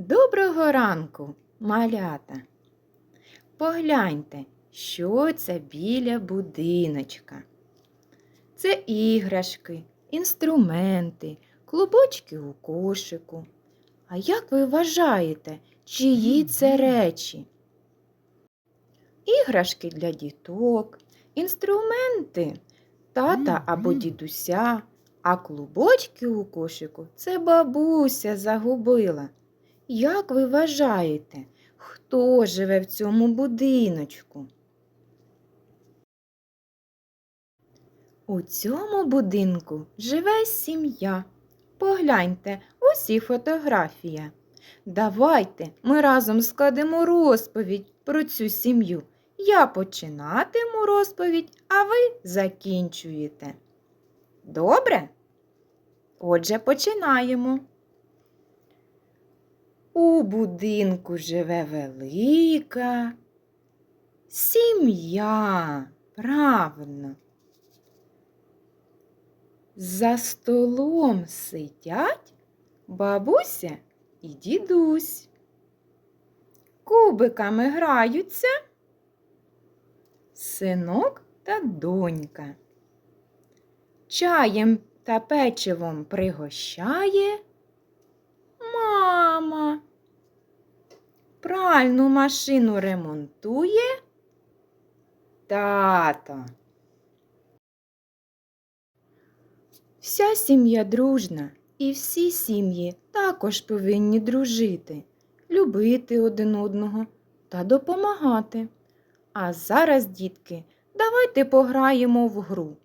Доброго ранку, малята. Погляньте, що це біля будиночка. Це іграшки, інструменти, клубочки у кошику. А як ви вважаєте, чиї це речі? Іграшки для діток, інструменти тата або дідуся, а клубочки у кошику це бабуся загубила. Як ви вважаєте, хто живе в цьому будиночку? У цьому будинку живе сім'я. Погляньте, ось і фотографія. Давайте ми разом складемо розповідь про цю сім'ю. Я починатиму розповідь, а ви закінчуєте. Добре? Отже, починаємо. У будинку живе велика сім'я. Правильно. За столом сидять бабуся і дідусь. Кубиками граються синок та донька. Чаєм та печивом пригощає Пральну машину ремонтує тато. Вся сім'я дружна, і всі сім'ї також повинні дружити, любити один одного та допомагати. А зараз, дітки, давайте пограємо в гру.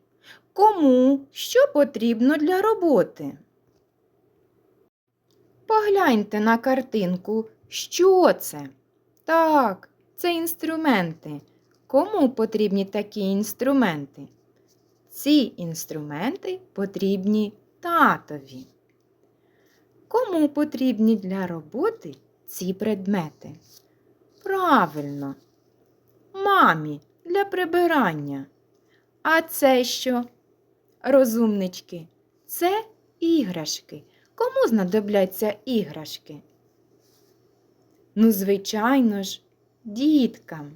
Кому що потрібно для роботи? Погляньте на картинку, що це? Так, це інструменти. Кому потрібні такі інструменти? Ці інструменти потрібні татові. Кому потрібні для роботи ці предмети? Правильно, мамі для прибирання. А це що? Розумнички, це іграшки. Кому знадобляться іграшки? Ну, звичайно ж, діткам.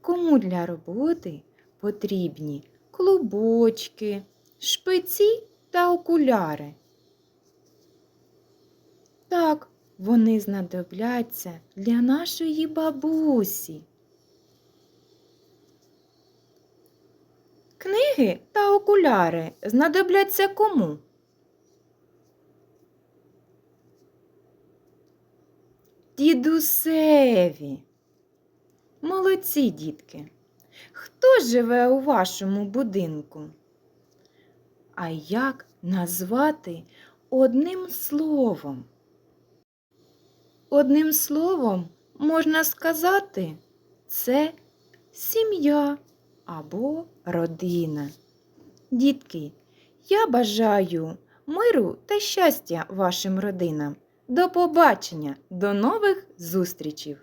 Кому для роботи потрібні клубочки, шпиці та окуляри? Так, вони знадобляться для нашої бабусі. Книги та окуляри знадобляться кому? Дідусеві. Молодці, дітки. Хто живе у вашому будинку? А як назвати одним словом? Одним словом можна сказати це сім'я або родина. Дітки, я бажаю миру та щастя вашим родинам. До побачення, до нових зустрічей!